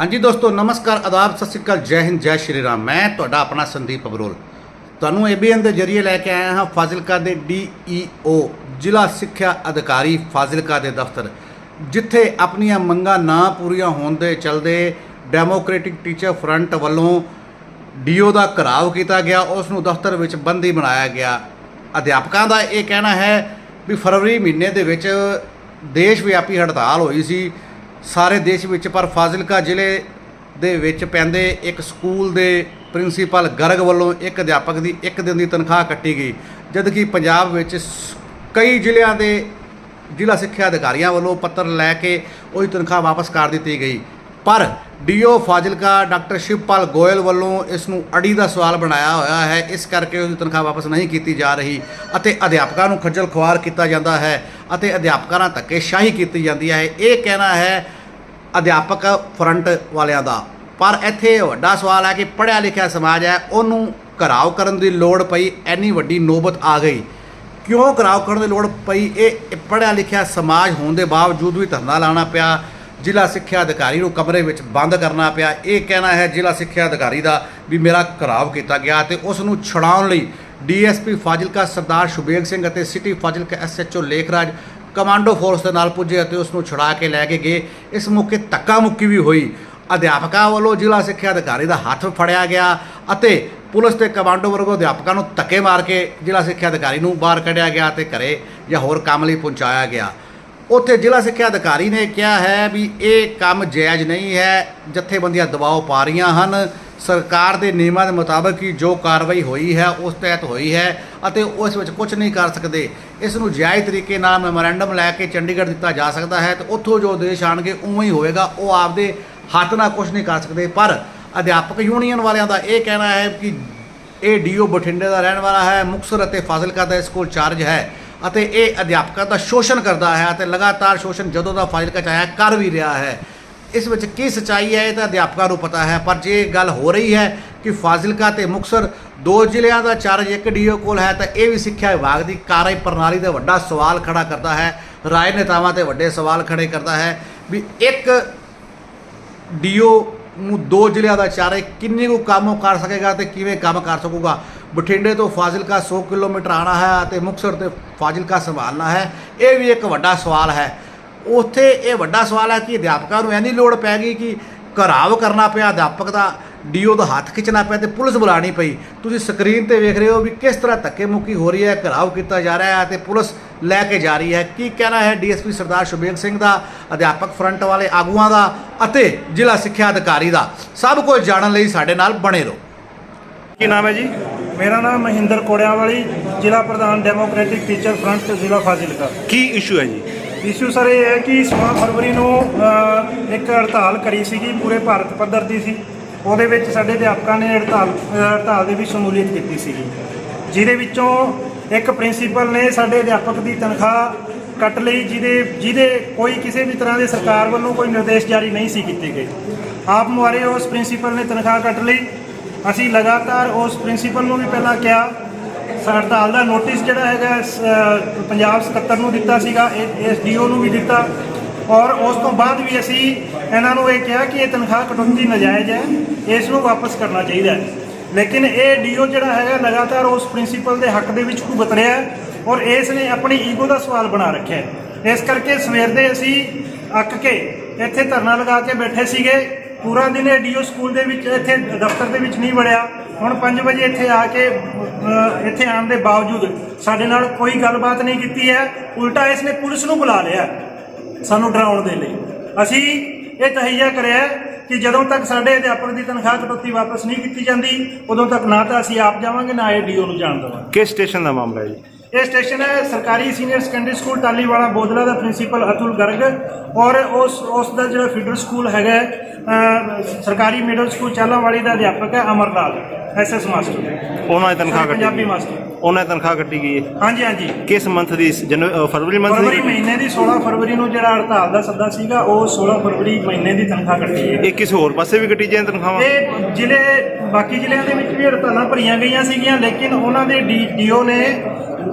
ਹਾਂਜੀ ਦੋਸਤੋ, ਨਮਸਕਾਰ, ਆਦਾਬ, ਸਤਿ ਸ਼੍ਰੀ ਅਕਾਲ, ਜੈ ਹਿੰਦ, ਜੈ ਸ਼੍ਰੀ ਰਾਮ। ਮੈਂ ਤੁਹਾਡਾ ਆਪਣਾ ਸੰਦੀਪ ਅਬਰੋਲ। ਤੁਹਾਨੂੰ ਏਬੀਐਨ ਦੇ ਜਰੀਏ ਲੈ ਕੇ ਆਇਆ ਹਾਂ ਫਾਜ਼ਿਲਕਾ ਦੇ ਡੀਈਓ ਜ਼ਿਲ੍ਹਾ ਸਿੱਖਿਆ ਅਧਿਕਾਰੀ ਫਾਜ਼ਿਲਕਾ ਦੇ ਦਫ਼ਤਰ, ਜਿੱਥੇ ਆਪਣੀਆਂ ਮੰਗਾਂ ਨਾ ਪੂਰੀਆਂ ਹੋਣ ਦੇ ਚਲਦੇ ਡੈਮੋਕ੍ਰੈਟਿਕ ਟੀਚਰ ਫਰੰਟ ਵੱਲੋਂ ਡੀਓ ਦਾ ਘਰਾਵ ਕੀਤਾ ਗਿਆ। ਉਸ ਨੂੰ ਦਫ਼ਤਰ ਵਿੱਚ ਬੰਦੀ ਬਣਾਇਆ ਗਿਆ। ਅਧਿਆਪਕਾਂ ਦਾ ਇਹ ਕਹਿਣਾ ਹੈ ਵੀ ਫਰਵਰੀ ਮਹੀਨੇ ਦੇ ਵਿੱਚ ਦੇਸ਼ ਵਿਆਪੀ ਹੜਤਾਲ ਹੋਈ ਸੀ। ਸਾਰੇ ਦੇਸ਼ ਵਿੱਚ, ਪਰ ਫਾਜ਼ਿਲਕਾ ਜ਼ਿਲ੍ਹੇ ਦੇ ਵਿੱਚ ਪੈਂਦੇ ਇੱਕ ਸਕੂਲ ਦੇ ਪ੍ਰਿੰਸੀਪਲ ਗਰਗ ਵੱਲੋਂ ਇੱਕ ਅਧਿਆਪਕ ਦੀ ਇੱਕ ਦਿਨ ਦੀ ਤਨਖਾਹ ਕੱਟੀ ਗਈ, ਜਦਕਿ ਪੰਜਾਬ ਵਿੱਚ ਸ- ਕਈ ਜ਼ਿਲ੍ਹਿਆਂ ਦੇ ਜ਼ਿਲ੍ਹਾ ਸਿੱਖਿਆ ਅਧਿਕਾਰੀਆਂ ਵੱਲੋਂ ਪੱਤਰ ਲੈ ਕੇ ਉਹਦੀ ਤਨਖਾਹ ਵਾਪਸ ਕਰ ਦਿੱਤੀ ਗਈ। ਪਰ ਡੀਓ ਫਾਜ਼ਿਲਕਾ ਡਾਕਟਰ ਸ਼ਿਵਪਾਲ ਗੋਇਲ ਵੱਲੋਂ ਇਸ ਨੂੰ ਅੜੀ ਦਾ ਸਵਾਲ ਬਣਾਇਆ ਹੋਇਆ ਹੈ। ਇਸ ਕਰਕੇ ਉਹਦੀ ਤਨਖਾਹ ਵਾਪਸ ਨਹੀਂ ਕੀਤੀ ਜਾ ਰਹੀ ਅਤੇ ਅਧਿਆਪਕਾਂ ਨੂੰ ਖੱਜਲ ਖੁਆਰ ਕੀਤਾ ਜਾਂਦਾ ਹੈ ਅਤੇ ਅਧਿਆਪਕਾਂ ਨਾਲ ਧੱਕੇਸ਼ਾਹੀ ਕੀਤੀ ਜਾਂਦੀ ਹੈ। ਇਹ ਕਹਿਣਾ ਹੈ ਅਧਿਆਪਕ ਫਰੰਟ ਵਾਲਿਆਂ ਦਾ। ਪਰ ਇੱਥੇ ਵੱਡਾ ਸਵਾਲ ਹੈ ਕਿ ਪੜ੍ਹਿਆ ਲਿਖਿਆ ਸਮਾਜ ਹੈ, ਉਹਨੂੰ ਘਰਾਓ ਕਰਨ ਦੀ ਲੋੜ ਪਈ, ਐਨੀ ਵੱਡੀ ਨੋਬਤ ਆ ਗਈ। ਕਿਉਂ ਘਰਾਓ ਕਰਨ ਦੀ ਲੋੜ ਪਈ? ਇਹ ਪੜ੍ਹਿਆ ਲਿਖਿਆ ਸਮਾਜ ਹੋਣ ਦੇ ਬਾਵਜੂਦ ਵੀ ਧਰਨਾ ਲਾਣਾ ਪਿਆ। ਜ਼ਿਲ੍ਹਾ ਸਿੱਖਿਆ ਅਧਿਕਾਰੀ ਨੂੰ ਕਮਰੇ ਵਿੱਚ ਬੰਦ ਕਰਨਾ ਪਿਆ। ਇਹ ਕਹਿਣਾ ਹੈ ਜ਼ਿਲ੍ਹਾ ਸਿੱਖਿਆ ਅਧਿਕਾਰੀ ਦਾ ਵੀ ਮੇਰਾ ਘਰਾਵ ਕੀਤਾ ਗਿਆ ਤੇ ਉਸ ਨੂੰ ਛੁਡਾਉਣ ਲਈ ਡੀਐਸਪੀ ਫਾਜ਼ਿਲਕਾ ਸਰਦਾਰ ਸ਼ੁਬੇਗ ਸਿੰਘ ਅਤੇ city Fazilka SHO Lekhraj commando force ਦੇ ਨਾਲ ਪੁੱਜੇ ਅਤੇ ਉਸ ਨੂੰ ਛੁਡਾ ਕੇ ਲੈ ਕੇ ਗਏ। ਇਸ ਮੌਕੇ ਧੱਕਾ ਮੁੱਕੀ ਵੀ ਹੋਈ। ਅਧਿਆਪਕਾਂ ਵੱਲੋਂ ਜ਼ਿਲ੍ਹਾ ਸਿੱਖਿਆ ਅਧਿਕਾਰੀ ਦਾ ਹੱਥ ਫੜਿਆ ਗਿਆ ਅਤੇ ਪੁਲਿਸ ਤੇ ਕਮਾਂਡੋ ਵਰਗੋਂ ਅਧਿਆਪਕਾਂ ਨੂੰ ਧੱਕੇ ਮਾਰ ਕੇ ਜ਼ਿਲ੍ਹਾ ਸਿੱਖਿਆ ਅਧਿਕਾਰੀ ਨੂੰ ਬਾਹਰ ਕੱਢਿਆ ਗਿਆ ਤੇ ਘਰੇ ਜਾਂ ਹੋਰ ਕੰਮ ਲਈ ਪਹੁੰਚਾਇਆ ਗਿਆ। ਉੱਥੇ ਜ਼ਿਲ੍ਹਾ ਸਿੱਖਿਆ ਅਧਿਕਾਰੀ ਨੇ ਕਿਹਾ ਹੈ ਵੀ ਇਹ ਕੰਮ ਜਾਇਜ਼ ਨਹੀਂ ਹੈ। ਜਥੇਬੰਦੀਆਂ ਦਬਾਅ ਪਾ ਰਹੀਆਂ ਹਨ। ਸਰਕਾਰ ਦੇ ਨਿਯਮਾਂ ਦੇ ਮੁਤਾਬਕ ਹੀ ਜੋ ਕਾਰਵਾਈ ਹੋਈ ਹੈ, ਉਸ ਤਹਿਤ ਹੋਈ ਹੈ ਅਤੇ ਉਸ ਵਿੱਚ ਕੁਝ ਨਹੀਂ ਕਰ ਸਕਦੇ। ਇਸ ਨੂੰ ਜਾਇਜ਼ ਤਰੀਕੇ ਨਾਲ ਮੈਮੋਰੈਂਡਮ ਲੈ ਕੇ ਚੰਡੀਗੜ੍ਹ ਦਿੱਤਾ ਜਾ ਸਕਦਾ ਹੈ ਤੇ ਉੱਥੋਂ ਜੋ ਆਦੇਸ਼ ਆਣਗੇ, ਉਵੇਂ ਹੀ ਹੋਏਗਾ ਉਹ ਆਪਦੇ ਹੱਥ ਨਾਲ ਕੁਝ ਨਹੀਂ ਕਰ ਸਕਦੇ। ਪਰ ਅਧਿਆਪਕ ਯੂਨੀਅਨ ਵਾਲਿਆਂ ਦਾ ਇਹ ਕਹਿਣਾ ਹੈ ਕਿ ਇਹ ਡੀਓ ਬਠਿੰਡੇ ਦਾ ਰਹਿਣ ਵਾਲਾ ਹੈ। ਮੁਕਤਸਰ ਅਤੇ ਫਾਜ਼ਿਲਕਾ ਦਾ ਇਸ ਕੋਲ ਚਾਰਜ ਹੈ। ਅਤੇ ਇਹ ਅਧਿਆਪਕਾਂ ਦਾ ਸ਼ੋਸ਼ਣ ਕਰਦਾ ਹੈ ਅਤੇ ਲਗਾਤਾਰ ਸ਼ੋਸ਼ਣ ਜਦੋਂ ਦਾ ਫਾਜ਼ਿਲਕਾ ਚ ਆਇਆ, ਕਰ ਵੀ ਰਿਹਾ ਹੈ। ਇਸ ਵਿੱਚ ਕੀ ਸਚਾਈ ਹੈ, ਇਹ ਤਾਂ ਅਧਿਆਪਕਾਂ ਨੂੰ ਪਤਾ ਹੈ, ਪਰ ਜੇ ਗੱਲ ਹੋ ਰਹੀ ਹੈ ਕਿ ਫਾਜ਼ਿਲਕਾ ਤੇ ਮੁਕਤਸਰ ਦੋ ਜ਼ਿਲ੍ਹਿਆਂ ਦਾ ਚਾਰਜ ਇੱਕ ਡੀਓ ਕੋਲ ਹੈ, ਤਾਂ ਇਹ ਵੀ ਸਿੱਖਿਆ ਵਿਭਾਗ ਦੀ ਕਾਰਜ ਪ੍ਰਣਾਲੀ ਦਾ ਵੱਡਾ ਸਵਾਲ ਖੜਾ ਕਰਦਾ ਹੈ ਰਾਜਨੇਤਾਵਾਂ ਤੇ ਵੱਡੇ ਸਵਾਲ ਖੜੇ ਕਰਦਾ ਹੈ ਵੀ ਇੱਕ ਡੀਓ ਨੂੰ ਦੋ ਜ਼ਿਲ੍ਹਿਆਂ ਦਾ ਚਾਰੇ ਕਿੰਨੇ ਕੁ ਕੰਮ ਉਹ ਕਰ ਸਕੇਗਾ ਤੇ ਕਿਵੇਂ ਕੰਮ ਕਰ ਸਕੂਗਾ? ਬਠਿੰਡੇ ਤੋਂ ਫਾਜ਼ਿਲਕਾ 100 ਕਿਲੋਮੀਟਰ ਆਣਾ ਹੈ ਅਤੇ ਮੁਕਤਸਰ ਤੇ ਫਾਜ਼ਿਲਕਾ ਸੰਭਾਲਣਾ ਹੈ। ਇਹ ਵੀ ਇੱਕ ਵੱਡਾ ਸਵਾਲ ਹੈ। ਉੱਥੇ ਇਹ ਵੱਡਾ ਸਵਾਲ ਹੈ ਕਿ ਅਧਿਆਪਕਾਂ ਨੂੰ ਐਨੀ ਲੋੜ ਪੈ ਗਈ ਕਿ ਘਰਾਵ ਕਰਨਾ ਪਿਆ, ਅਧਿਆਪਕ ਦਾ ਡੀਓ ਦਾ ਹੱਥ ਖਿੱਚਣਾ ਪਿਆ ਤੇ ਪੁਲਿਸ ਬੁਲਾਣੀ ਪਈ। ਤੁਸੀਂ ਸਕਰੀਨ ਤੇ ਵੇਖ ਰਹੇ ਹੋ ਵੀ ਕਿਸ ਤਰ੍ਹਾਂ ਧੱਕੇ ਮੁੱਕੀ ਹੋ ਰਹੀ ਹੈ, ਘਰਾਵ ਕੀਤਾ ਜਾ ਰਿਹਾ ਹੈ ਤੇ ਪੁਲਿਸ ਲੈ ਕੇ ਜਾ ਰਹੀ ਹੈ। ਕੀ ਕਹਿਣਾ ਹੈ ਡੀਐਸਪੀ ਸਰਦਾਰ ਸ਼ੁਬੇਗ ਸਿੰਘ ਦਾ, ਅਧਿਆਪਕ ਫਰੰਟ ਵਾਲੇ ਆਗੂਆਂ ਦਾ ਅਤੇ ਜ਼ਿਲ੍ਹਾ ਸਿੱਖਿਆ ਅਧਿਕਾਰੀ ਦਾ? ਸਭ ਕੁਝ ਜਾਣਨ ਲਈ ਸਾਡੇ ਨਾਲ ਬਣੇ ਰਹੋ। ਕੀ ਨਾਮ ਹੈ ਜੀ? ਮੇਰਾ ਨਾਮ ਮਹਿੰਦਰ ਕੋੜਿਆਂ ਵਾਲੀ ਜ਼ਿਲ੍ਹਾ ਪ੍ਰਧਾਨ ਡੈਮੋਕ੍ਰੈਟਿਕ ਟੀਚਰ ਫਰੰਟ ਜ਼ਿਲ੍ਹਾ ਫਾਜ਼ਿਲਕਾ। ਕੀ ਇਸ਼ੂ ਹੈ ਜੀ? ਇਸ਼ੂ ਸਰ ਇਹ ਹੈ ਕਿ 16 ਫਰਵਰੀ ਨੂੰ ਅ, ਇੱਕ ਹੜਤਾਲ ਕਰੀ ਸੀਗੀ ਪੂਰੇ ਭਾਰਤ ਪੱਧਰ ਦੀ ਸੀ। ਉਹਦੇ ਵਿੱਚ ਸਾਡੇ ਅਧਿਆਪਕਾਂ ਨੇ ਹੜਤਾਲ ਅ, ਹੜਤਾਲ ਦੇ ਵਿੱਚ ਸ਼ਮੂਲੀਅਤ ਕੀਤੀ ਸੀਗੀ। ਜਿਹਦੇ ਵਿੱਚੋਂ ਇੱਕ ਪ੍ਰਿੰਸੀਪਲ ਨੇ ਸਾਡੇ ਅਧਿਆਪਕ ਦੀ ਤਨਖਾਹ ਕੱਟ ਲਈ ਜਿਹਦੇ ਜਿਹਦੇ ਕੋਈ ਕਿਸੇ ਵੀ ਤਰ੍ਹਾਂ ਦੇ ਸਰਕਾਰ ਵੱਲੋਂ ਕੋਈ ਨਿਰਦੇਸ਼ ਜਾਰੀ ਨਹੀਂ ਸੀ ਕੀਤੇ ਗਏ। ਆਪ ਮੁਹਾਰੇ ਉਸ ਪ੍ਰਿੰਸੀਪਲ ਨੇ ਤਨਖਾਹ ਕੱਟ ਲਈ। ਅਸੀਂ ਲਗਾਤਾਰ ਉਸ ਪ੍ਰਿੰਸੀਪਲ ਨੂੰ ਵੀ ਪਹਿਲਾਂ ਕਿਹਾ, ਹੜਤਾਲ ਦਾ ਨੋਟਿਸ ਜਿਹੜਾ ਹੈਗਾ, ਸ- ਪੰਜਾਬ ਸਕੱਤਰ ਨੂੰ ਦਿੱਤਾ ਸੀਗਾ ਐਸਡੀਓ ਨੂੰ ਵੀ ਦਿੱਤਾ। ਔਰ ਉਸ ਤੋਂ ਬਾਅਦ ਵੀ ਅਸੀਂ ਇਹਨਾਂ ਨੂੰ ਇਹ ਕਿਹਾ ਕਿ ਇਹ ਤਨਖਾਹ ਕਟੌਤੀ ਨਜਾਇਜ਼ ਹੈ, ਇਸ ਨੂੰ ਵਾਪਸ ਕਰਨਾ ਚਾਹੀਦਾ ਹੈ। ਲੇਕਿਨ ਇਹ ਡੀਓ ਜਿਹੜਾ ਹੈਗਾ, ਲਗਾਤਾਰ ਉਸ ਪ੍ਰਿੰਸੀਪਲ ਦੇ ਹੱਕ ਦੇ ਵਿੱਚ ਭੁਗਤ ਰਿਹਾ ਔਰ ਇਸ ਨੇ ਆਪਣੀ ਈਗੋ ਦਾ ਸਵਾਲ ਬਣਾ ਰੱਖਿਆ ਇਸ ਕਰਕੇ ਸਵੇਰ ਦੇ ਅਸੀਂ ਅੱਕ ਕੇ ਇੱਥੇ ਧਰਨਾ ਲਗਾ ਕੇ ਬੈਠੇ ਸੀਗੇ। ਪੂਰਾ ਦਿਨ ਇਹ ਡੀਓ ਸਕੂਲ ਦੇ ਵਿੱਚ, ਇੱਥੇ ਦਫ਼ਤਰ ਦੇ ਵਿੱਚ ਨਹੀਂ ਵੜਿਆ। ਹੁਣ 5 ਵਜੇ ਇੱਥੇ ਆ ਕੇ ਇੱਥੇ ਆਉਣ ਦੇ ਬਾਵਜੂਦ ਸਾਡੇ ਨਾਲ ਕੋਈ ਗੱਲਬਾਤ ਨਹੀਂ ਕੀਤੀ ਹੈ। ਉਲਟਾ ਇਸ ਨੇ ਪੁਲਿਸ ਨੂੰ ਬੁਲਾ ਲਿਆ ਸਾਨੂੰ ਡਰਾਉਣ ਦੇ ਲਈ। ਅਸੀਂ ਇਹ ਤਹਈਆ ਕਰਿਆ ਕਿ ਜਦੋਂ ਤੱਕ ਸਾਡੇ ਅਧਿਆਪਕ ਦੀ ਤਨਖਾਹ ਕਟੌਤੀ ਵਾਪਸ ਨਹੀਂ ਕੀਤੀ ਜਾਂਦੀ, ਉਦੋਂ ਤੱਕ ਨਾ ਤਾਂ ਅਸੀਂ ਆਪ ਜਾਵਾਂਗੇ, ਨਾ ਇਹ ਡੀਓ ਨੂੰ ਜਾਣ ਦੇਵਾਂਗੇ। ਕਿਸ ਸਟੇਸ਼ਨ ਦਾ ਮਾਮਲਾ ਹੈ ਜੀ? ਇਹ ਸਟੇਸ਼ਨ ਹੈ ਸਰਕਾਰੀ senior secondary school Taliwala Bodla ਦਾ ਪ੍ਰਿੰਸੀਪਲ ਅਤੁਲ ਗਰਗ ਔਰ ਉਸ ਉਸ ਦਾ ਜਿਹੜਾ ਫੀਡਰ ਸਕੂਲ ਹੈਗਾ ਸਰਕਾਰੀ ਮਿਡਲ ਸਕੂਲ ਚਾਲਾਵਾਲੀ ਦਾ ਅਧਿਆਪਕ ਹੈ ਅਮਰਲਾਲ ਐਸਐਸ ਮਾਸਟਰ। ਉਹਨਾਂ ਦੀ ਤਨਖਾਹ ਕੱਟੀ ਪੰਜਾਬੀ ਮਾਸਟਰ। ਉਹਨਾਂ ਦੀ ਤਨਖਾਹ ਕੱਟੀ ਗਈ ਹੈ। ਹਾਂਜੀ ਹਾਂਜੀ। ਕਿਸ ਮੰਥ ਦੀ ਫਰਵਰੀ ਮੰਥ ਫਰਵਰੀ ਦੀ? ਮਹੀਨੇ ਦੀ 16 ਫਰਵਰੀ ਨੂੰ ਜਿਹੜਾ ਹੜਤਾਲ ਦਾ ਸੱਦਾ ਸੀਗਾ ਉਹ 16 ਫਰਵਰੀ ਮਹੀਨੇ ਦੀ ਤਨਖਾਹ ਕੱਟੀ ਹੈ। ਇਹ ਕਿਸੇ ਹੋਰ ਪਾਸੇ ਵੀ ਕੱਟੀ ਜਾਣ ਤਨਖਾਹਾਂ? ਇਹ ਜ਼ਿਲ੍ਹੇ ਬਾਕੀ ਜ਼ਿਲ੍ਹਿਆਂ ਦੇ ਵਿੱਚ ਵੀ ਹੜਤਾਲਾਂ ਭਰੀਆਂ ਗਈਆਂ ਸੀਗੀਆਂ ਲੇਕਿਨ ਉਹਨਾਂ ਦੇ ਡੀਓ ਨੇ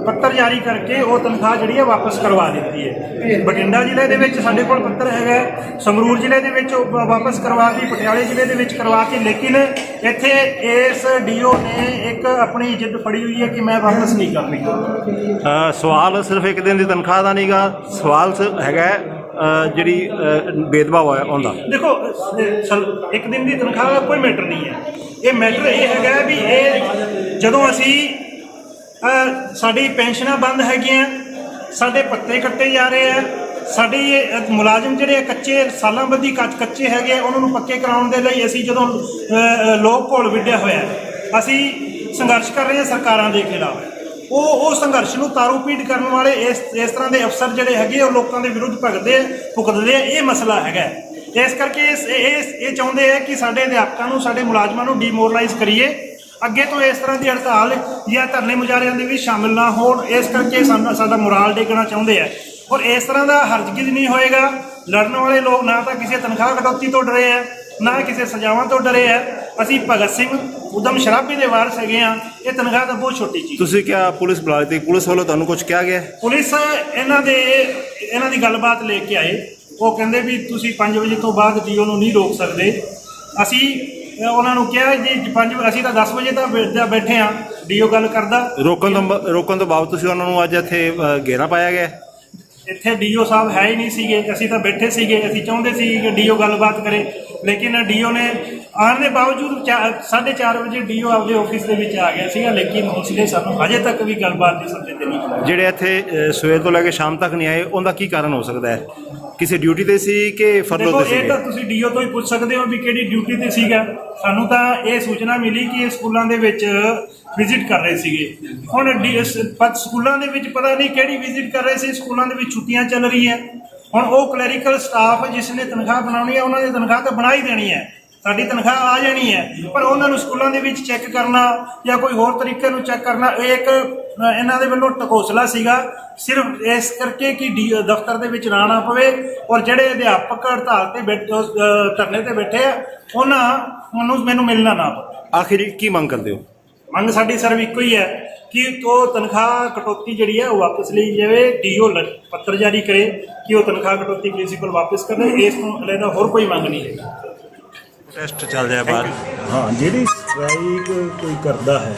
ਪੱਤਰ ਜਾਰੀ ਕਰਕੇ ਉਹ ਤਨਖਾਹ ਜਿਹੜੀ ਹੈ ਵਾਪਸ ਕਰਵਾ ਦਿੱਤੀ ਹੈ। ਬਠਿੰਡਾ ਜ਼ਿਲ੍ਹੇ ਦੇ ਵਿੱਚ ਸਾਡੇ ਕੋਲ ਪੱਤਰ ਹੈਗਾ। ਸੰਗਰੂਰ ਜ਼ਿਲ੍ਹੇ ਦੇ ਵਿੱਚ ਉਹ ਵਾਪਸ ਕਰਵਾਤੀ ਪਟਿਆਲੇ ਜ਼ਿਲ੍ਹੇ ਦੇ ਵਿੱਚ ਕਰਵਾਤੀ ਲੇਕਿਨ ਇੱਥੇ ਇਸ ਡੀਓ ਨੇ ਇੱਕ ਆਪਣੀ ਜਿੱਦ ਫੜੀ ਹੋਈ ਹੈ ਕਿ ਮੈਂ ਵਾਪਸ ਨਹੀਂ ਕਰਨੀ। ਸਵਾਲ ਸਿਰਫ ਇੱਕ ਦਿਨ ਦੀ ਤਨਖਾਹ ਦਾ ਨਹੀਂਗਾ। ਸਵਾਲ ਸ- ਹੈਗਾ ਜਿਹੜੀ ਅ, ਭੇਦਭਾਵ ਹੈ ਉਹਦਾ। ਦੇਖੋ ਇੱਕ ਦਿਨ ਦੀ ਤਨਖਾਹ ਦਾ ਕੋਈ ਮੈਟਰ ਨਹੀਂ ਹੈ। ਇਹ ਮੈਟਰ ਇਹ ਹੈਗਾ ਵੀ ਇਹ ਜਦੋਂ ਅਸੀਂ ਸਾਡੀ ਪੈਨਸ਼ਨਾਂ ਬੰਦ ਹੈਗੀਆਂ ਸਾਡੇ ਪੱਤੇ ਕੱਟੇ ਜਾ ਰਹੇ ਆ ਸਾਡੀ ਮੁਲਾਜ਼ਮ ਜਿਹੜੇ ਕੱਚੇ ਸਾਲਾਂ ਬੱਧੀ ਕੱਚ ਕੱਚੇ ਹੈਗੇ ਆ, ਉਹਨਾਂ ਨੂੰ ਪੱਕੇ ਕਰਾਉਣ ਦੇ ਲਈ ਅਸੀਂ ਜਦੋਂ ਲੋਕ ਘੋਲ ਵਿੱਢਿਆ ਹੋਇਆ ਅਸੀਂ ਸੰਘਰਸ਼ ਕਰ ਰਹੇ ਹਾਂ ਸਰਕਾਰਾਂ ਦੇ ਖਿਲਾਫ। ਉਹ ਉਹ ਸੰਘਰਸ਼ ਨੂੰ ਤਾਰੂ ਪੀੜ ਕਰਨ ਵਾਲੇ ਇਸ ਇਸ ਤਰ੍ਹਾਂ ਦੇ ਅਫਸਰ ਜਿਹੜੇ ਹੈਗੇ ਉਹ ਲੋਕਾਂ ਦੇ ਵਿਰੁੱਧ ਭਗਦੇ ਭੁਗਤਦੇ ਆ ਇਹ ਮਸਲਾ ਹੈਗਾ ਇਸ ਕਰਕੇ ਇਸ ਇਹ ਇਹ ਚਾਹੁੰਦੇ ਆ ਕਿ ਸਾਡੇ ਅਧਿਆਪਕਾਂ ਨੂੰ ਸਾਡੇ ਮੁਲਾਜ਼ਮਾਂ ਨੂੰ ਡੀਮੋਰਲਾਈਜ਼ ਕਰੀਏ। ਅੱਗੇ ਤੋਂ ਇਸ ਤਰ੍ਹਾਂ ਦੀ ਹੜਤਾਲ ਜਾਂ ਧਰਨੇ ਮੁਜ਼ਾਹਰਿਆਂ ਦੇ ਵਿੱਚ ਸ਼ਾਮਿਲ ਨਾ ਹੋਣ ਇਸ ਕਰਕੇ ਸਾਡਾ ਸਾਡਾ ਮੁਰਾਲ ਡੇਗਣਾ ਚਾਹੁੰਦੇ ਆ। ਔਰ ਇਸ ਤਰ੍ਹਾਂ ਦਾ ਹਰਜਗਿਜ਼ ਨਹੀਂ ਹੋਏਗਾ ਲੜਨ ਵਾਲੇ ਲੋਕ ਨਾ ਤਾਂ ਕਿਸੇ ਤਨਖਾਹ ਕਟੌਤੀ ਤੋਂ ਡਰੇ ਆ ਨਾ ਕਿਸੇ ਸਜ਼ਾਵਾਂ ਤੋਂ ਡਰੇ ਆ। ਅਸੀਂ ਭਗਤ ਸਿੰਘ ਉਦਮ ਸ਼ਰਾਬੀ ਦੇ ਵਾਰਸ ਹੈਗੇ ਆ ਇਹ ਤਨਖਾਹ ਤਾਂ ਬਹੁਤ ਛੋਟੀ ਚੀਜ਼। ਤੁਸੀਂ ਕਿਹਾ ਪੁਲਿਸ ਬੁਲਾ ਲਈ ਪੁਲਿਸ ਵੱਲੋਂ ਤੁਹਾਨੂੰ ਕੁਝ ਕਿਹਾ ਗਿਆ? ਪੁਲਿਸ ਇਹਨਾਂ ਦੇ ਇਹਨਾਂ ਦੀ ਗੱਲਬਾਤ ਲੈ ਕੇ ਆਏ। ਉਹ ਕਹਿੰਦੇ ਵੀ ਤੁਸੀਂ 5 ਵਜੇ ਤੋਂ ਬਾਅਦ ਡੀਓ ਨੂੰ ਨਹੀਂ ਰੋਕ ਸਕਦੇ। ਅਸੀਂ ਉਹਨਾਂ ਨੂੰ ਕਿਹਾ ਜੀ 5 ਅਸੀਂ ਤਾਂ 10 ਵਜੇ ਤੱਕ ਬੈ- ਬੈਠੇ ਆ ਡੀਓ ਗੱਲ ਕਰਦਾ ਰੋਕਣ ਤੋਂ ਰੋਕਣ ਤੋਂ ਬਾਅਦ ਤੁਸੀਂ ਉਹਨਾਂ ਨੂੰ ਅੱਜ ਇੱਥੇ ਘੇਰਾ ਪਾਇਆ ਗਿਆ? ਇੱਥੇ ਡੀਓ ਸਾਹਿਬ ਹੈ ਹੀ ਨਹੀਂ ਸੀਗੇ ਅਸੀਂ ਤਾਂ ਬੈਠੇ ਸੀਗੇ ਅਸੀਂ ਚਾਹੁੰਦੇ ਸੀ ਕਿ ਡੀਓ ਗੱਲਬਾਤ ਕਰੇ ਲੇਕਿਨ ਡੀਓ ਨੇ ਆਉਣ ਦੇ ਬਾਵਜੂਦ 4:30 ਵਜੇ ਡੀਓ ਆਪਦੇ ਆਫਿਸ ਦੇ ਵਿੱਚ ਆ ਗਿਆ ਸੀਗਾ ਲੇਕਿਨ ਉਸਨੇ ਸਾਨੂੰ ਅਜੇ ਤੱਕ ਵੀ ਗੱਲਬਾਤ ਦੇ ਸੱਦੇ ਤੇ ਨਹੀਂ ਜਿਹੜੇ ਇੱਥੇ ਸਵੇਰ ਤੋਂ ਲੈ ਕੇ ਸ਼ਾਮ ਤੱਕ ਨਹੀਂ ਆਏ ਉਹਦਾ ਕੀ ਕਾਰਨ ਹੋ ਸਕਦਾ ਹੈ? ਕਿਸੇ ਡਿਊਟੀ ਤੇ ਸੀ ਕਿ ਫਰਲੋ ਤੇ ਇਹ ਤਾਂ ਸੀ ਤੁਸੀਂ ਡੀਓ ਤੋਂ ਹੀ ਪੁੱਛ ਸਕਦੇ ਹੋ ਵੀ ਕਿਹੜੀ ਡਿਊਟੀ ਤੇ ਸੀਗਾ। ਸਾਨੂੰ ਤਾਂ ਇਹ ਸੂਚਨਾ ਮਿਲੀ ਕਿ ਇਹ ਸਕੂਲਾਂ ਦੇ ਵਿੱਚ ਵਿਜ਼ਿਟ ਕਰ ਰਹੇ ਸੀਗੇ। ਹੁਣ ਡੀ- ਇਸ ਪ- ਸਕੂਲਾਂ ਦੇ ਵਿੱਚ ਪਤਾ ਨਹੀਂ ਕਿਹੜੀ ਵਿਜ਼ਿਟ ਕਰ ਰਹੇ ਸੀ ਸਕੂਲਾਂ ਦੇ ਵਿੱਚ ਛੁੱਟੀਆਂ ਚੱਲ ਰਹੀਆਂ। ਹੁਣ ਉਹ ਕਲੈਰੀਕਲ ਸਟਾਫ ਜਿਸ ਨੇ ਤਨਖਾਹ ਬਣਾਉਣੀ ਹੈ ਉਹਨਾਂ ਦੀ ਤਨਖਾਹ ਤਾਂ ਬਣਾ ਹੀ ਦੇਣੀ ਹੈ। ਸਾਡੀ ਤਨਖਾਹ ਆ ਜਾਣੀ ਹੈ ਪਰ ਉਹਨਾਂ ਨੂੰ ਸਕੂਲਾਂ ਦੇ ਵਿੱਚ ਚੈੱਕ ਕਰਨਾ ਜਾਂ ਕੋਈ ਹੋਰ ਤਰੀਕੇ ਨੂੰ ਚੈੱਕ ਕਰਨਾ ਇਹ ਇੱਕ ਇਹਨਾਂ ਦੇ ਵੱਲੋਂ ਟਕੋਸਲਾ ਸੀਗਾ। ਸਿਰਫ ਇਸ ਕਰਕੇ ਕਿ ਦਫ਼ਤਰ ਦੇ ਵਿੱਚ ਨਾ ਪਵੇ ਔਰ ਜਿਹੜੇ ਅਧਿਆਪਕ ਹੜਤਾਲ ਤੇ ਬੈਠੇ ਧਰਨੇ ਤੇ ਬੈਠੇ ਆ ਉਹਨਾਂ ਨੂੰ ਮੈਨੂੰ ਮਿਲਣਾ ਨਾ ਪਵੇ। ਆਖਿਰ ਕੀ ਮੰਗ ਕਰਦੇ ਹੋ? ਮੰਗ ਸਾਡੀ ਸਿਰਫ ਇੱਕੋ ਹੀ ਹੈ ਕਿ ਉਹ ਤਨਖਾਹ ਕਟੌਤੀ ਜਿਹੜੀ ਹੈ ਉਹ ਵਾਪਸ ਲਈ ਜਾਵੇ ਡੀਓ ਪੱਤਰ ਜਾਰੀ ਕਰੇ ਕਿ ਉਹ ਤਨਖਾਹ ਕਟੌਤੀ ਪ੍ਰਿੰਸੀਪਲ ਵਾਪਸ ਕਰੇ ਇਸ ਤੋਂ ਇਲਾਵਾ ਹੋਰ ਕੋਈ ਮੰਗ ਨਹੀਂ ਹੈ ਟੈਸਟ ਚੱਲ ਰਿਹਾ ਬਾਹਰ। ਹਾਂ, ਜਿਹੜੀ ਸਟ੍ਰਾਈਕ ਕੋਈ ਕਰਦਾ ਹੈ,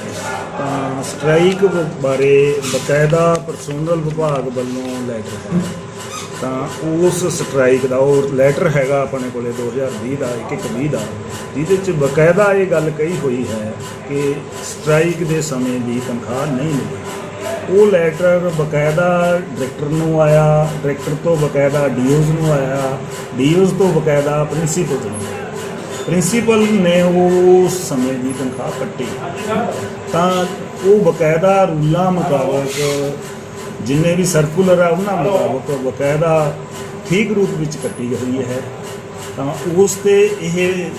ਤਾਂ ਸਟ੍ਰਾਈਕ ਬਾਰੇ ਬਕਾਇਦਾ ਪਰਸੋਨਲ ਵਿਭਾਗ ਵੱਲੋਂ ਲੈਟਰ ਹੈ। ਤਾਂ ਉਸ ਸਟ੍ਰਾਈਕ ਦਾ, ਉਹ ਲੈਟਰ ਹੈਗਾ ਆਪਣੇ ਕੋਲੇ 2020 ਦਾ 1120 ਦਾ, ਜਿਹਦੇ ਚ ਬਕਾਇਦਾ ਇਹ ਗੱਲ ਕਹੀ ਹੋਈ ਹੈ ਕਿ ਸਟ੍ਰਾਈਕ ਦੇ ਸਮੇਂ ਦੀ ਤਨਖਾਹ ਨਹੀਂ ਮਿਲੇਗੀ ਉਹ ਲੈਟਰ ਬਕਾਇਦਾ ਡਾਇਰੈਕਟਰ ਨੂੰ ਆਇਆ ਡਾਇਰੈਕਟਰ ਤੋਂ ਬਕਾਇਦਾ ਡੀਓਜ਼ ਨੂੰ ਆਇਆ ਡੀਓਜ਼ ਤੋਂ ਬਕਾਇਦਾ ਪ੍ਰਿੰਸੀਪਲ ਨੂੰ ਆਇਆ। ਪ੍ਰਿੰਸੀਪਲ ਨੇ ਉਸ ਸਮੇਂ ਦੀ ਤਨਖਾਹ ਕੱਟੀ। ਤਾਂ ਉਹ ਬਕਾਇਦਾ ਰੂਲਾਂ ਮੁਤਾਬਕ ਜਿੰਨੇ ਵੀ ਸਰਕੂਲਰ ਆ ਉਹਨਾਂ ਮੁਤਾਬਕ ਬਕਾਇਦਾ ਠੀਕ ਰੂਪ ਵਿੱਚ ਕੱਟੀ ਹੋਈ ਹੈ। ਤਾਂ ਉਸ ਤੇ ਇਹ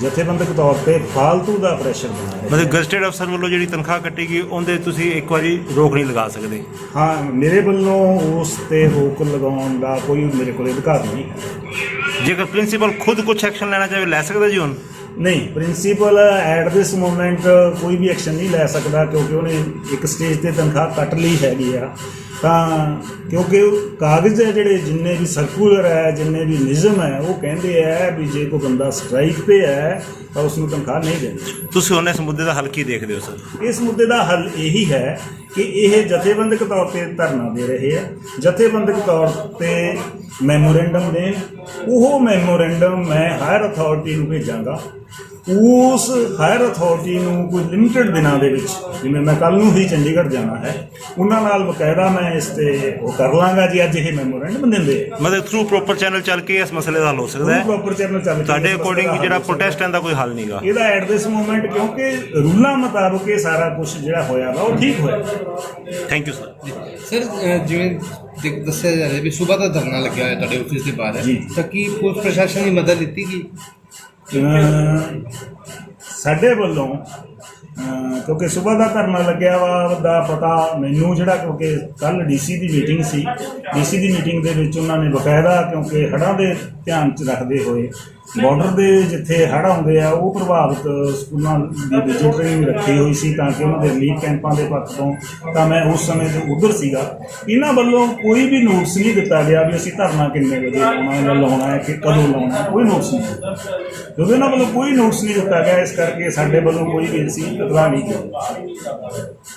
ਜਥੇਬੰਦਕ ਤੌਰ ਤੇ ਫਾਲਤੂ ਦਾ ਪ੍ਰੈਸ਼ਰ ਬਣਾ ਰਿਹਾ ਮਤਲਬ ਗਜ਼ਟਡ ਅਫਸਰ ਵੱਲੋਂ ਜਿਹੜੀ ਤਨਖਾਹ ਕੱਟੀ ਗਈ ਉਹਦੇ ਤੁਸੀਂ ਇੱਕ ਵਾਰੀ ਰੋਕ ਨਹੀਂ ਲਗਾ ਸਕਦੇ? ਹਾਂ ਮੇਰੇ ਵੱਲੋਂ ਉਸ ਤੇ ਰੋਕ ਲਗਾਉਣ ਦਾ ਕੋਈ ਮੇਰੇ ਕੋਲ ਅਧਿਕਾਰ ਨਹੀਂ ਹੈ। ਜੇਕਰ ਪ੍ਰਿੰਸੀਪਲ ਖੁਦ ਕੁਝ ਐਕਸ਼ਨ ਲੈਣਾ ਚਾਹੇ ਲੈ ਸਕਦਾ ਜੀ ਹੁਣ? ਨਹੀਂ ਪ੍ਰਿੰਸੀਪਲ ਐਟ ਦਿਸ ਮੋਮੈਂਟ ਕੋਈ ਵੀ ਐਕਸ਼ਨ ਨਹੀਂ ਲੈ ਸਕਦਾ ਕਿਉਂਕਿ ਉਹਨੇ ਇੱਕ ਸਟੇਜ ਤੇ ਤਨਖਾਹ ਕੱਟ ਲਈ ਹੈਗੀ ਆ। ਤਾਂ ਕਿਉਂਕਿ ਕਾਗਜ਼ ਹੈ ਜਿਹੜੇ ਜਿੰਨੇ ਵੀ ਸਰਕੂਲਰ ਹੈ ਜਿੰਨੇ ਵੀ ਨਿਯਮ ਹੈ ਉਹ ਕਹਿੰਦੇ ਆ ਵੀ ਜੇ ਕੋਈ ਬੰਦਾ ਸਟ੍ਰਾਈਕ ਤੇ ਹੈ ਤਾਂ ਉਸ ਨੂੰ ਤਨਖਾਹ ਨਹੀਂ ਦੇਣੀ। ਤੁਸੀਂ ਹੁਣ ਇਸ ਮੁੱਦੇ ਦਾ ਹੱਲ ਕੀ ਦੇਖਦੇ ਹੋ ਸਰ? ਇਸ ਮੁੱਦੇ ਦਾ ਹੱਲ ਇਹੀ ਹੈ ਕਿ ਇਹ ਜਥੇਬੰਦਕ ਤੌਰ ਤੇ ਧਰਨਾ ਦੇ ਰਹੇ ਆ। ਜਥੇਬੰਦਕ ਤੌਰ ਤੇ ਮੈਮੋਰੈਂਡਮ ਦੇਣ। ਉਹ ਮੈਮੋਰੈਂਡਮ ਮੈਂ ਹਾਇਰ ਅਥਾਰਟੀ ਨੂੰ ਭੇਜਾਂਗਾ। ਉਸ ਹਾਇਰ ਅਥਾਰਟੀ ਨੂੰ ਕੋਈ ਲਿਮਟਿਡ ਦਿਨਾਂ ਦੇ ਵਿੱਚ ਜਿਵੇਂ ਮੈਂ ਕੱਲ ਨੂੰ ਹੀ ਚੰਡੀਗੜ੍ਹ ਜਾਣਾ ਹੈ ਉਹਨਾਂ ਨਾਲ ਬਕਾਇਦਾ ਮੈਂ ਇਸ ਤੇ ਉਹ ਕਰ ਲਾਂਗਾ ਜੀ ਅੱਜ ਇਹ ਮੈਮੋਰੈਂਡਮ ਦਿੰਦੇ ਮਤਲਬ ਥਰੂ ਪ੍ਰੋਪਰ ਚੈਨਲ ਚੱਲ ਕੇ ਇਸ ਮਸਲੇ ਦਾ ਹੱਲ ਹੋ ਸਕਦਾ ਹੈ? ਪ੍ਰੋਪਰ ਚੈਨਲ ਚੱਲ ਕੇ ਤੁਹਾਡੇ ਅਕੋਰਡਿੰਗ ਜਿਹੜਾ। ਪ੍ਰੋਟੈਸਟ ਹੈ ਦਾ ਕੋਈ ਹੱਲ ਨਹੀਂਗਾ। ਇਹਦਾ ਐਟ ਦਿਸ ਮੂਮੈਂਟ ਕਿਉਂਕਿ ਰੂਲਾਂ ਮੁਤਾਬਕ ਇਹ ਸਾਰਾ ਕੁਝ ਜਿਹੜਾ ਹੋਇਆ ਵਾ ਉਹ ਠੀਕ ਹੋਇਆ। ਥੈਂਕ ਯੂ ਸਰ ਸਰ ਜਿਵੇਂ ਦਿ- ਦੱਸਿਆ ਜਾ ਰਿਹਾ ਵੀ ਸਵੇਰ ਦਾ ਧਰਨਾ ਲੱਗਿਆ ਹੋਇਆ ਤੁਹਾਡੇ ਆਫਿਸ ਦੇ ਬਾਹਰ ਜੀ। ਤਾਂ ਕੀ ਪੁਲਿਸ ਪ੍ਰਸ਼ਾਸਨ ਦੀ ਮਦਦ ਲਿੱਤੀ ਗਈ ਸਾਡੇ ਵੱਲੋਂ ਕਿਉਂਕਿ ਸਵੇਰ ਦਾ ਧਰਨਾ ਲੱਗਿਆ ਵਾ, ਦਾ ਪਤਾ ਮੈਨੂੰ ਜਿਹੜਾ ਕਿਉਂਕਿ ਕੱਲ ਡੀਸੀ ਦੀ ਮੀਟਿੰਗ ਸੀ, ਡੀਸੀ ਦੀ ਮੀਟਿੰਗ ਦੇ ਵਿੱਚ ਉਹਨਾਂ ਨੇ ਬਕਾਇਦਾ ਕਿਉਂਕਿ ਹੜ੍ਹਾਂ ਦੇ ਧਿਆਨ 'ਚ ਰੱਖਦੇ ਹੋਏ ਬਾਰਡਰ ਦੇ ਜਿੱਥੇ ਹੜ੍ਹ ਆਉਂਦੇ ਆ, ਉਹ ਪ੍ਰਭਾਵਿਤ ਸਕੂਲਾਂ ਦੀ ਵਿਜ਼ਿਟਿੰਗ ਰੱਖੀ ਹੋਈ ਸੀ ਤਾਂ ਕਿ ਉਹਨਾਂ ਦੇ ਰਿਲੀਫ ਕੈਂਪਾਂ ਦੇ ਪੱਖ ਤੋਂ ਤਾਂ ਮੈਂ ਉਸ ਸਮੇਂ ਤੇ ਉਧਰ ਸੀਗਾ। ਇਹਨਾਂ ਵੱਲੋਂ ਕੋਈ ਵੀ ਨੋਟਿਸ ਨਹੀਂ ਦਿੱਤਾ ਗਿਆ ਵੀ ਅਸੀਂ ਧਰਨਾ ਕਿੰਨੇ ਵਜੇ ਲਾਉਣਾ ਹੈ ਜਾਂ ਲਾਉਣਾ ਹੈ ਕਿ ਕਦੋਂ ਲਾਉਣਾ ਹੈ, ਕੋਈ ਨੋਟਿਸ ਨਹੀਂ ਜਦੋਂ ਇਹਨਾਂ ਵੱਲੋਂ ਕੋਈ ਨੋਟਿਸ ਨਹੀਂ ਦਿੱਤਾ ਗਿਆ, ਇਸ ਕਰਕੇ ਸਾਡੇ ਵੱਲੋਂ ਕੋਈ ਵੀ ਅਸੀਂ ਇਤਲਾਹ ਨਹੀਂ ਕੀਤੀ।